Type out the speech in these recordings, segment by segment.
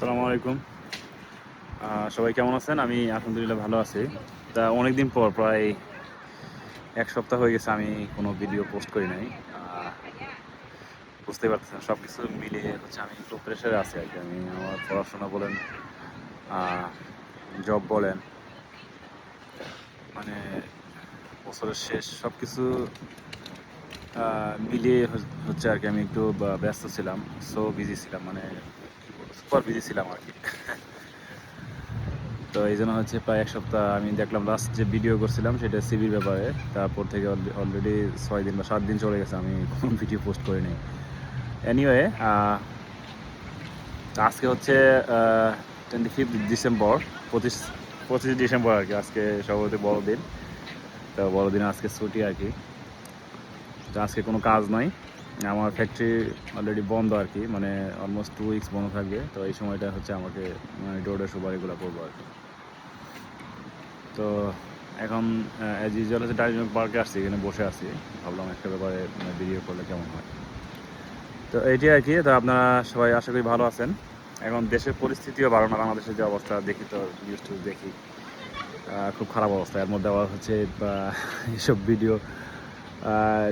আসসালামু আলাইকুম। সবাই কেমন আছেন? আমি আলহামদুলিল্লাহ ভালো আছি। তা অনেক দিন পর প্রায় এক সপ্তাহ হয়ে গেছে আমি কোনো ভিডিও পোস্ট করি নাই। আহ, বুঝতে পারতেছেন সব কিছু মিলিয়ে হচ্ছে আমি একটু প্রেশারে আছি আর কি। আমি আমার পড়াশোনা বলেন জব বলেন মানে বছরের শেষ সব কিছু মিলিয়ে হচ্ছে আর কি আমি একটু ব্যস্ত ছিলাম সো বিজি ছিলাম মানে সুপার বিজি ছিলাম আর কি। তো এই জন্য হচ্ছে প্রায় এক সপ্তাহ আমি দেখলাম লাস্ট যে ভিডিও করছিলাম সেটা সিবির ব্যাপারে, তারপর থেকে অলরেডি ছয় দিন বা সাত দিন চলে গেছে, আমি কোনো ভিডিও পোস্ট করিনি। এনিওয়ে আজকে হচ্ছে টোয়েন্টি ফিফথ ডিসেম্বর পঁচিশ পঁচিশ ডিসেম্বর আর কি, আজকে সর্বতি বড়দিন। তো বড়দিন আজকে ছুটি আর কি। তো আজকে কোনো কাজ নাই। আমার ফ্যাক্টরি অলরেডি বন্ধ আর কি মানে অলমোস্ট টু উইকস বন্ধ থাকবে, তো এই সময়টা হচ্ছে আমাকে মানে ডোরে সুপার এগুলো করব আর কি। তো এখন অ্যাজ ইউজুয়াল হচ্ছে ডাইনিং পার্কে আসছি, এখানে বসে আছি, ভাবলাম একটা ব্যাপারে ভিডিও করলে কেমন হয়। তো এইটি আর কি, তো আপনারা সবাই আশা করি ভালো আছেন। এখন দেশের পরিস্থিতিও ভালো না, বাংলাদেশের যে অবস্থা, দেখি তো নিউজ টুজ দেখি। খুব খারাপ অবস্থা, এর মধ্যে আবার হচ্ছে এইসব ভিডিও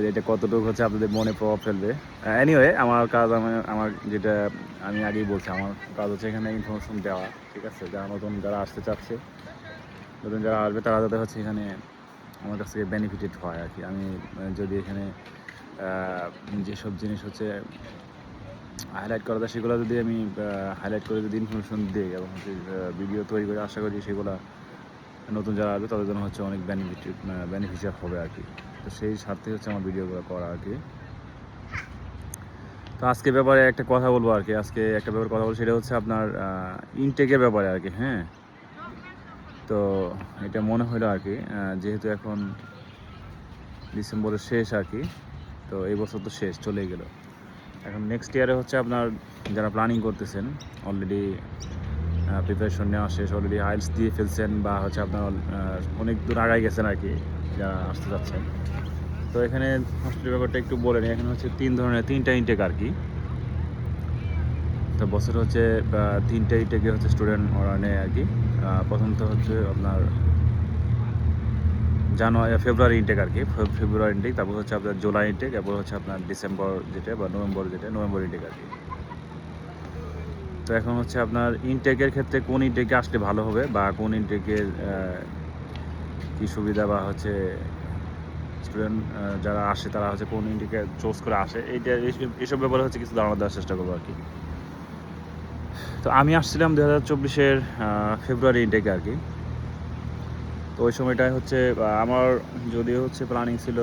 এটা কতটুকু হচ্ছে আপনাদের মনে প্রভাব ফেলবে? এনিওয়ে আমার কাজ আমি, আমার যেটা আমি আগেই বলছি, আমার কাজ হচ্ছে এখানে ইনফরমেশন দেওয়া, ঠিক আছে? যারা নতুন যারা আসতে চাচ্ছে, নতুন যারা আসবে, তারা যাতে হচ্ছে এখানে আমার কাছ থেকে বেনিফিটেড হয় আর কি। আমি যদি এখানে যেসব জিনিস হচ্ছে হাইলাইট করা যায়, সেগুলো যদি আমি হাইলাইট করে যদি ইনফরমেশন দিই এবং হচ্ছে ভিডিও তৈরি করে আশা করি সেগুলো নতুন যারা আসবে, তাদের জন্য হচ্ছে অনেক বেনিফিট বেনিফিশিয়াল হবে আর কি। তো সেই স্বার্থে হচ্ছে আমার ভিডিওগুলো করা আর কি। তো আজকে ব্যাপারে একটা কথা বলব আর কি। আজকে একটা ব্যাপারে কথা বলব, সেটা হচ্ছে আপনার ইনটেকের ব্যাপারে আর কি হ্যাঁ? তো এটা মনে হলো আর কি যেহেতু এখন ডিসেম্বরের শেষ আর কি, তো এই বছর তো শেষ, চলেই গেল। এখন নেক্সট ইয়ারে হচ্ছে আপনার যারা প্ল্যানিং করতেছেন অলরেডি প্রিপারেশন নেওয়া শেষ অলরেডি আইলস দিয়ে ফেলছেন, বা হচ্ছে আপনার অনেক দূর আগায় গেছেন আর কি যারা আসতে যাচ্ছেন তো এখানে হস্টেলের ব্যাপারটা একটু বলে নিই। এখানে হচ্ছে তিন ধরনের তিনটা ইনটেক আর কি। তো বছর হচ্ছে তিনটা ইনটেকে হচ্ছে স্টুডেন্ট ওরা নেয় আর কি। আহ, প্রথমত হচ্ছে আপনার জানুয়ারি ফেব্রুয়ারি ইনটেক আর কি। ফেব্রুয়ারি ইনটেক তারপর হচ্ছে আপনার জুলাই ইনটেক এরপর হচ্ছে আপনার ডিসেম্বর যেটা বা নভেম্বর যেটা নভেম্বর ইনটেক আর কি। তো এখন হচ্ছে আপনার ইনটেকের ক্ষেত্রে কোন ইনটেকে আসলে ভালো হবে বা কোন ইনটেকের কি সুবিধা বা হচ্ছে স্টুডেন্ট যারা আসে, তারা হচ্ছে কোন ইন্ডিকে চুজ করে আসে। এইটা এইসব- ব্যাপারে হচ্ছে কিছু ধারণা দেওয়ার চেষ্টা করব আর কি। তো আমি আসছিলাম দু হাজার চব্বিশের ফেব্রুয়ারি ইনটেকে আর কি। তো ওই সময়টায় হচ্ছে আমার যদিও হচ্ছে প্ল্যানিং ছিল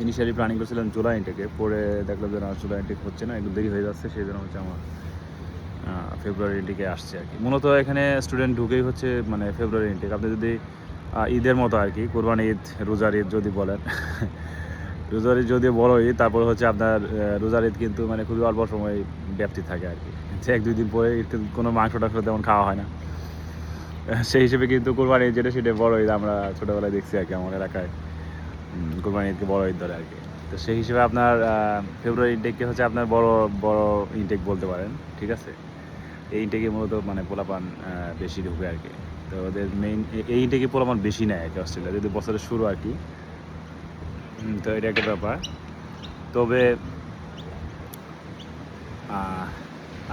ইনিশিয়ালি প্ল্যানিং করেছিলাম জুলাই ইন্টেকে পরে দেখলাম যে না, জুলাই ইনটেক হচ্ছে না, একটু দেরি হয়ে যাচ্ছে, সেই জন্য হচ্ছে আমার ফেব্রুয়ারি ইনটেকে আসছে আর কি। মূলত এখানে স্টুডেন্ট ঢুকেই হচ্ছে মানে ফেব্রুয়ারি ইনটেক। আপনি যদি ঈদের মতো আর কি, কোরবানি ঈদ, রোজার ঈদ যদি বলেন, রোজার ঈদ যদি বড় ঈদ, তারপর হচ্ছে আপনার রোজার ঈদ কিন্তু মানে খুবই অল্প সময় ব্যাপ্তি থাকে আর কি। এক দুই দিন পরে ঈদ কোনো মাংস টাংস তেমন খাওয়া হয় না। সেই হিসেবে কিন্তু কোরবানি ঈদ যেটা, সেটা বড় ঈদ আমরা ছোটোবেলায় দেখছি আর কি আমার এলাকায়। কোরবানি ঈদকে বড় ঈদ ধরে আর কি। তো সেই হিসেবে আপনার ফেব্রুয়ারি ইনটেককে হচ্ছে আপনার বড় বড় ইনটেক বলতে পারেন, ঠিক আছে? এই ইনটেকে মূলত মানে পোলাপান বেশি ঢুকে আর কি। তো ওদের মেইন এই ইনটেকে পোলাপান বেশি নেয় আর কি অস্ট্রেলিয়া। যদি বছরের শুরু আর কি। তো এটা একটা ব্যাপার। তবে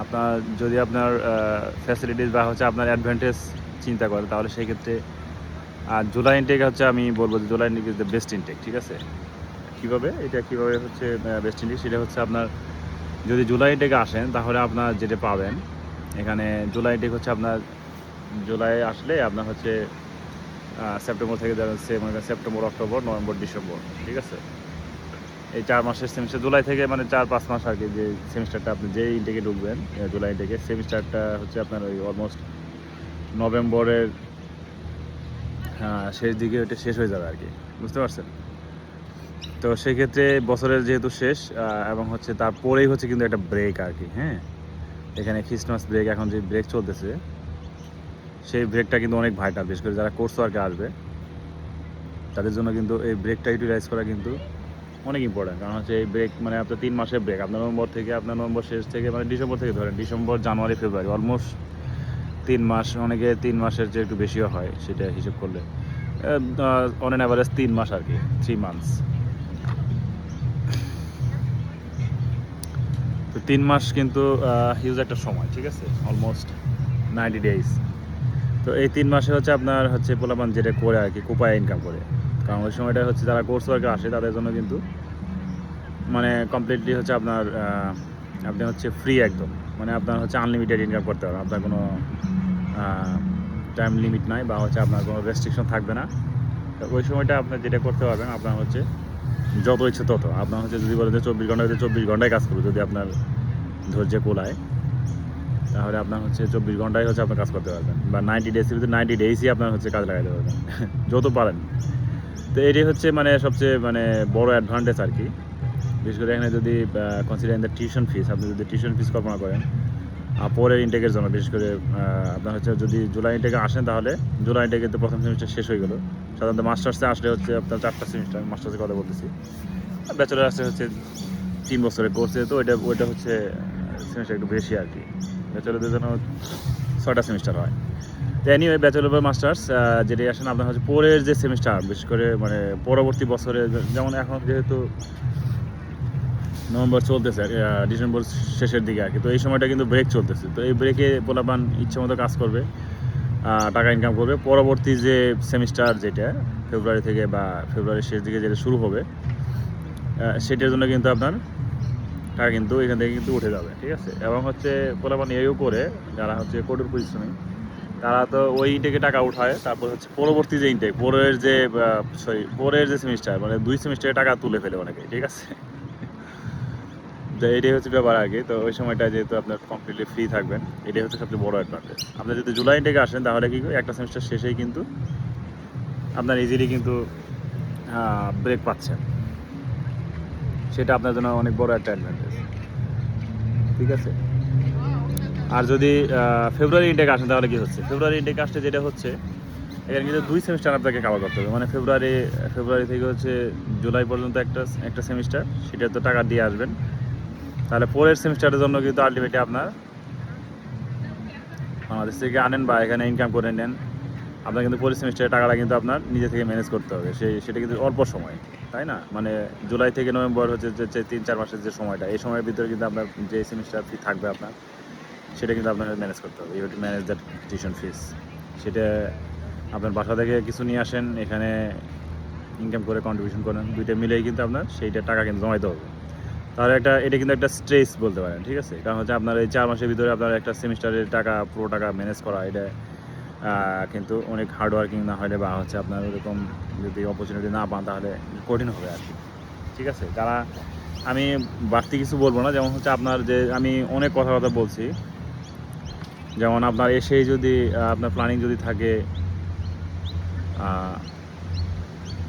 আপনার, যদি আপনার ফ্যাসিলিটিস বা হচ্ছে আপনার অ্যাডভান্টেজ চিন্তা করেন তাহলে সেই ক্ষেত্রে আর জুলাই ইনটেক হচ্ছে আমি বলব যে July intake is the best intake ঠিক আছে? কীভাবে? এটা কীভাবে হচ্ছে বেস্ট ইনটেক সেটা হচ্ছে আপনার, যদি জুলাই ইনটেকে আসেন, তাহলে আপনার যেটা পাবেন এখানে জুলাই ইনটেক হচ্ছে আপনার, জুলাই আসলে আপনার হচ্ছে সেপ্টেম্বর থেকে করেন সেপ্টেম্বর, অক্টোবর, নভেম্বর, ডিসেম্বর, ঠিক আছে? এই চার মাসের সেমিস্টার জুলাই থেকে মানে চার, পাঁচ মাস আর কি যে সেমিস্টারটা আপনি যেই ইনটেকে ঢুকবেন জুলাই ইনটেকে সেমিস্টারটা হচ্ছে আপনার ওই অলমোস্ট নভেম্বরের শেষ দিকে ওইটা শেষ হয়ে যাবে আর কি, বুঝতে পারছেন? তো সেক্ষেত্রে বছরের যেহেতু শেষ এবং হচ্ছে তারপরেই হচ্ছে কিন্তু একটা ব্রেক আর কি হ্যাঁ? এখানে খ্রিস্টমাস ব্রেক এখন যে ব্রেক চলতেছে, সেই ব্রেকটা কিন্তু অনেক ভাইটাল বিশেষ করে যারা কোর্স ওয়ার্কে আসবে, তাদের জন্য কিন্তু এই ব্রেকটা ইউটিলাইজ করা কিন্তু অনেক ইম্পর্টেন্ট কারণ হচ্ছে এই ব্রেক মানে আপনার তিন মাসের ব্রেক আপনার নভেম্বর থেকে, আপনার নভেম্বর শেষ থেকে মানে ডিসেম্বর থেকে ধরেন, ডিসেম্বর, জানুয়ারি, ফেব্রুয়ারি অলমোস্ট তিন মাস, অনেকে তিন মাসের যে একটু বেশিও হয়, সেটা হিসেব করলে অন অ্যান অ্যাভারেজ তিন মাস আর কি থ্রি মান্থস তো তিন মাস কিন্তু হিউজ একটা সময়, ঠিক আছে? অলমোস্ট নাইনটি ডেজ তো এই তিন মাসে হচ্ছে আপনার হচ্ছে পোলাপান যেটা করে আর কি, কোপায় ইনকাম করে। কারণ ওই সময়টা হচ্ছে যারা কোর্স ওয়ার্কে আসে, তাদের জন্য কিন্তু মানে কমপ্লিটলি হচ্ছে আপনার আপনি হচ্ছে ফ্রি একদম। মানে আপনার হচ্ছে আনলিমিটেড ইনকাম করতে পারবেন। আপনার কোনো টাইম লিমিট নাই বা হচ্ছে আপনার কোনো রেস্ট্রিকশন থাকবে না। তো ওই সময়টা আপনার যেটা করতে পারবেন, আপনার হচ্ছে যত ইচ্ছে তত। আপনার হচ্ছে যদি বলেন যে চব্বিশ ঘণ্টা চব্বিশ ঘন্টায় কাজ করবে যদি আপনার ধৈর্য কোলায়, তাহলে আপনার হচ্ছে চব্বিশ ঘন্টায় হচ্ছে আপনার কাজ করতে পারবেন। বা নাইনটি ডেজের ভিতরে নাইনটি ডেজই আপনার হচ্ছে কাজ লাগাতে পারবেন। যত পারেন। তো এটাই হচ্ছে মানে সবচেয়ে মানে বড় অ্যাডভান্টেজ আর কি। বিশেষ করে এখানে যদি কনসিডার দ্য টিউশন ফিস আপনি যদি টিউশন ফিস কল্পনা করেন পরের ইনটেকের জন্য, বিশেষ করে আপনার হচ্ছে যদি জুলাই ইনটেকে আসেন তাহলে, জুলাই ইনটেকে তো প্রথম সেমিস্টার শেষ হয়ে গেলো। সাধারণত মাস্টার্সে আসলে হচ্ছে আপনার চারটা সেমিস্টার মাস্টার্সের কথা বলতেছি। ব্যাচেলার আসলে হচ্ছে তিন বছরের কোর্সে তো ওইটা ওইটা হচ্ছে সেমিস্টার একটু বেশি আর কি। ব্যাচেলারদের জন্য ছয়টা সেমিস্টার হয়। তো এনিওয়ে ব্যাচেলর বা মাস্টার্স যেটি আসেন, আপনার হচ্ছে পরের যে সেমিস্টার বিশেষ করে মানে পরবর্তী বছরে, যেমন এখন যেহেতু নভেম্বর চলতেছে ডিসেম্বর শেষের দিকে আর কি। তো এই সময়টা কিন্তু ব্রেক চলতেছে। তো এই ব্রেকে পোলাপান ইচ্ছে মতো কাজ করবে টাকা ইনকাম করবে। পরবর্তী যে সেমিস্টার যেটা ফেব্রুয়ারি থেকে বা ফেব্রুয়ারির শেষ দিকে যেটা শুরু হবে সেটার জন্য কিন্তু আপনার টাকা কিন্তু এখান থেকে কিন্তু উঠে যাবে, ঠিক আছে? এবং হচ্ছে পোলাপান এও করে, যারা হচ্ছে কোর্টের পরিশ্রমী, তারা তো ওই ইনটেকে টাকা উঠায়, তারপর হচ্ছে পরবর্তী যে ইনটেক পরের যে সরি পরের যে সেমিস্টার মানে দুই সেমিস্টারে টাকা তুলে ফেলে অনেকে ঠিক আছে? তো এটাই হচ্ছে ব্যাপার আগে। তো ওই সময়টা যেহেতু আপনার কমপ্লিটলি ফ্রি থাকবেন, এটাই হচ্ছে সবচেয়ে বড় অ্যাডভান্টেজ আপনি যদি জুলাই থেকে আসেন, তাহলে কি একটা সেমিস্টার শেষেই কিন্তু আপনার ইজিলি কিন্তু ব্রেক পাচ্ছেন। সেটা আপনার জন্য অনেক বড় একটা অ্যাডভান্টেজ ঠিক আছে? আর যদি ফেব্রুয়ারি ইনটেক আসেন, তাহলে কি হচ্ছে? ফেব্রুয়ারি ইনটেক আসলে যেটা হচ্ছে, এখানে কিন্তু দুই সেমিস্টার আপনাকে কাভার করতে হবে। মানে ফেব্রুয়ারি ফেব্রুয়ারি থেকে হচ্ছে জুলাই পর্যন্ত একটা একটা সেমিস্টার সেটা তো টাকা দিয়ে আসবেন। তাহলে পরের সেমিস্টারের জন্য কিন্তু আলটিমেটলি আপনার বাংলাদেশ থেকে আনেন বা এখানে ইনকাম করে নেন, আপনার কিন্তু পরের সেমিস্টারের টাকাটা কিন্তু আপনার নিজে থেকে ম্যানেজ করতে হবে। সেই সেটা কিন্তু অল্প সময়, তাই না? মানে জুলাই থেকে নভেম্বর হচ্ছে যে তিন চার মাসের যে সময়টা, এই সময়ের ভিতরে কিন্তু আপনার যে সেমিস্টার ফি থাকবে আপনার, সেটা কিন্তু আপনাকে ম্যানেজ করতে হবে। You to manage that tuition fees সেটা আপনার বাসা থেকে কিছু নিয়ে আসেন, এখানে ইনকাম করে কন্ট্রিবিউশন করেন, দুইটা মিলেই কিন্তু আপনার সেইটা টাকা কিন্তু জমাইতে হবে। তাহলে একটা, এটা কিন্তু একটা স্ট্রেস বলতে পারেন, ঠিক আছে? কারণ হচ্ছে আপনার এই চার মাসের ভিতরে আপনার একটা সেমিস্টারের টাকা, পুরো টাকা ম্যানেজ করা, এটা কিন্তু অনেক হার্ড ওয়ার্কিং না হলে বা হচ্ছে আপনার ওরকম যদি অপরচুনিটি না পান, তাহলে কঠিন হবে আর কি, ঠিক আছে? যারা আমি বাড়তি কিছু বলব না, যেমন হচ্ছে আপনার যে আমি অনেক কথাবার্তা বলছি, যেমন আপনার এসেই যদি আপনার প্ল্যানিং যদি থাকে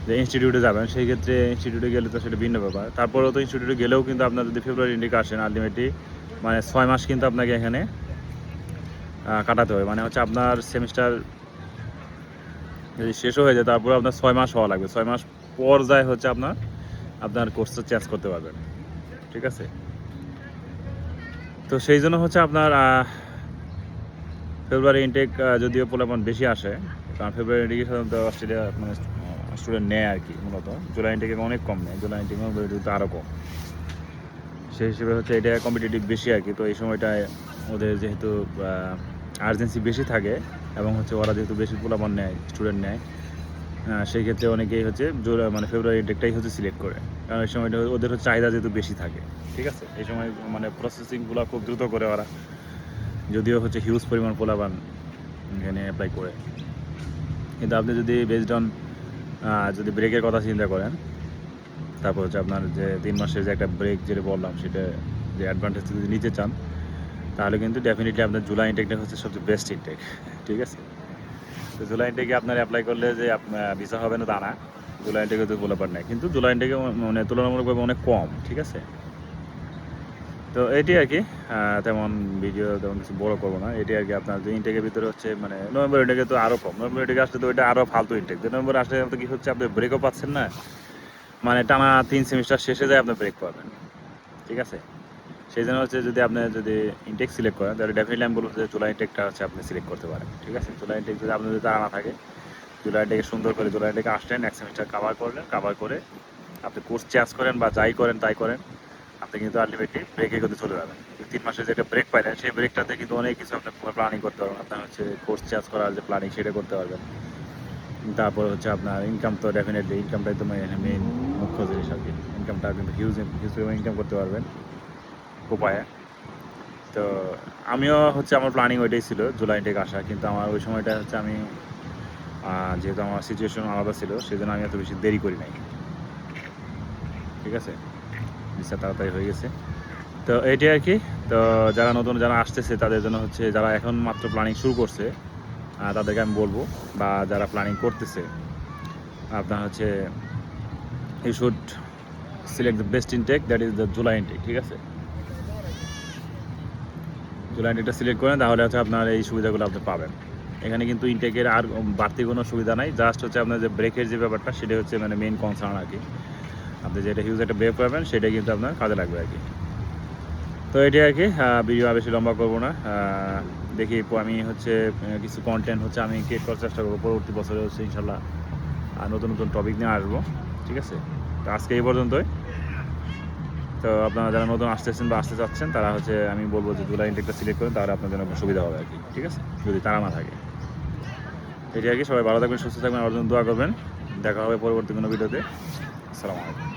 যে ইনস্টিটিউটে যাবেন, সেই ক্ষেত্রে ইনস্টিটিউটে গেলে তো সেটা ভিন্ন ব্যাপার। তারপরেও তো ইনস্টিটিউটে গেলেও কিন্তু আপনার যদি ফেব্রুয়ারি ইন্ডিকে আসেন আলটিমেটলি মানে ছয় মাস কিন্তু আপনাকে এখানে কাটাতে হবে। মানে হচ্ছে আপনার সেমিস্টার যদি শেষও হয়ে যায় তারপরে আপনার ছয় মাস হওয়া লাগবে। ছয় মাস পর যায় হচ্ছে আপনার আপনার কোর্সটা চেঞ্জ করতে পারবেন। ঠিক আছে? তো সেই জন্য হচ্ছে আপনার ফেব্রুয়ারি ইনটেক যদিও পোলাপন বেশি আসে, কারণ ফেব্রুয়ারি ইনটেকে সাধারণত অস্ট্রেলিয়া মানে স্টুডেন্ট নেয় আর কি মূলত। জুলাই ইনটেকে অনেক কম নেয়। জুলাই ইনটেকে আরও কম সেই হিসেবে হচ্ছে এটা কম্পিটিটিভ বেশি আর কি। তো এই সময়টায় ওদের যেহেতু আর্জেন্সি বেশি থাকে এবং হচ্ছে ওরা যেহেতু বেশি পোলাপন নেয় স্টুডেন্ট নেয় সেই ক্ষেত্রে অনেকেই হচ্ছে মানে ফেব্রুয়ারি ইনটেকটাই হচ্ছে সিলেক্ট করে। কারণ এই সময়টা ওদের হচ্ছে চাহিদা যেহেতু বেশি থাকে, ঠিক আছে? এই সময় মানে প্রসেসিংগুলো খুব দ্রুত করে ওরা। যদিও হচ্ছে হিউজ পরিমাণ পোলাপান এখানে অ্যাপ্লাই করে। কিন্তু আপনি যদি বেসড অন যদি ব্রেকের কথা চিন্তা করেন, তারপর হচ্ছে আপনার যে তিন মাসের যে একটা ব্রেক যেটা বললাম, সেটা যে অ্যাডভান্টেজ যদি নিতে চান, তাহলে কিন্তু ডেফিনেটলি আপনার জুলাই ইনটেকটা হচ্ছে সবচেয়ে বেস্ট ইনটেক ঠিক আছে? তো জুলাই ইনটেকে আপনার অ্যাপ্লাই করলে যে ভিসা হবে না তা না জুলাই ইনটেকে তো বলে পার নাই। কিন্তু জুলাই ইনটেকে মানে তুলনামূলকভাবে অনেক কম, ঠিক আছে? তো এটি আর কি তেমন ভিডিও তেমন কিছু বড় করব না। এটি আর কি আপনার যে ইনটেকের ভিতরে হচ্ছে মানে নভেম্বর ইনটেকে তো আরও কম। নভেম্বর ইনটেকে আসলে তো ওইটা আরও ফালতু ইনটেক নভেম্বর আসলে তো কি হচ্ছে, আপনি ব্রেকও পাচ্ছেন না। মানে টানা তিন সেমিস্টার শেষে যায় আপনি ব্রেক পাবেন। ঠিক আছে? সেই জন্য হচ্ছে যদি আপনি যদি ইনটেক সিলেক্ট করেন, তাহলে ডেফিনেটলি আমি বলব যে জুলাই ইনটেকটা হচ্ছে আপনি সিলেক্ট করতে পারেন। ঠিক আছে? জুলাই ইনটেক যদি আপনার যদি তারা না থাকে জুলাই ইনটেকে সুন্দর করে জুলাই ইনটেকে আসলেন, এক সেমিস্টার কাভার করলেন কাভার করে আপনি কোর্স চেঞ্জ করেন বা যাই করেন, তাই করেন। আপনি কিন্তু আলটিমেটলি ব্রেকে করতে চলে যাবেন তিন মাসে যেটা ব্রেক পাইলেন সেই ব্রেকটাতে কিন্তু অনেক কিছু আপনি প্ল্যানিং করতে পারবেন আপনার হচ্ছে কোর্স চার্জ করার যে প্ল্যানিং সেটা করতে পারবেন। তারপর হচ্ছে আপনার ইনকাম তো ডেফিনেটলি ইনকামটাই তো মেইন মুখ্য জিনিস আর কি। ইনকামটা কিন্তু হিউজ হিউজ ইনকাম করতে পারবেন উপায়ে। তো আমিও হচ্ছে আমার প্ল্যানিং ওইটাই ছিল জুলাই থেকে আসা। কিন্তু আমার ওই সময়টা হচ্ছে আমি যেহেতু আমার সিচুয়েশন আলাদা ছিল সেই জন্য আমি এত বেশি দেরি করি নাই। ঠিক আছে? ভিসা তাড়াতাড়ি হয়ে গেছে। তো এইটাই আর কি। তো যারা নতুন, যারা আসতেছে, তাদের জন্য হচ্ছে যারা এখন মাত্র প্ল্যানিং শুরু করছে তাদেরকে আমি বলব, বা যারা প্ল্যানিং করতেছে, আপনার হচ্ছে you should select the best intake that is the July intake ঠিক আছে? জুলাই ইনটেকটা সিলেক্ট করেন, তাহলে হচ্ছে আপনার এই সুবিধাগুলো আপনি পাবেন। এখানে কিন্তু ইনটেকের আর বাড়তি কোনো সুবিধা নাই জাস্ট হচ্ছে আপনার যে ব্রেকের যে ব্যাপারটা সেটা হচ্ছে মানে মেইন কনসার্ন আর কি। আপনি যেটা হিউজ একটা ব্রেক পাবেন সেটা কিন্তু আপনার কাজে লাগবে আর কি। তো এটাই আর কি ভিডিও বেশি লম্বা করব না। দেখি আমি হচ্ছে কিছু কন্টেন্ট হচ্ছে আমি ক্রিয়েট করার চেষ্টা করব। পরবর্তী বছরে হচ্ছে ইনশাল্লাহ আর নতুন নতুন টপিক নিয়ে আসব, ঠিক আছে? তো আজকে এই পর্যন্তই। তো আপনারা যারা নতুন আসতেছেন বা আসতে চাচ্ছেন, তারা হচ্ছে, আমি বলব যে জুলাই ইনটেকটা সিলেক্ট করেন, তাহলে আপনার জন্য সুবিধা হবে আর কি, ঠিক আছে? যদি তারা না থাকে। এটি আর কি, সবাই ভালো থাকবেন, সুস্থ থাকবেন, আমার জন্য দোয়া করবেন। দেখা হবে পরবর্তী কোনো ভিডিওতে আসসালামু আলাইকুম।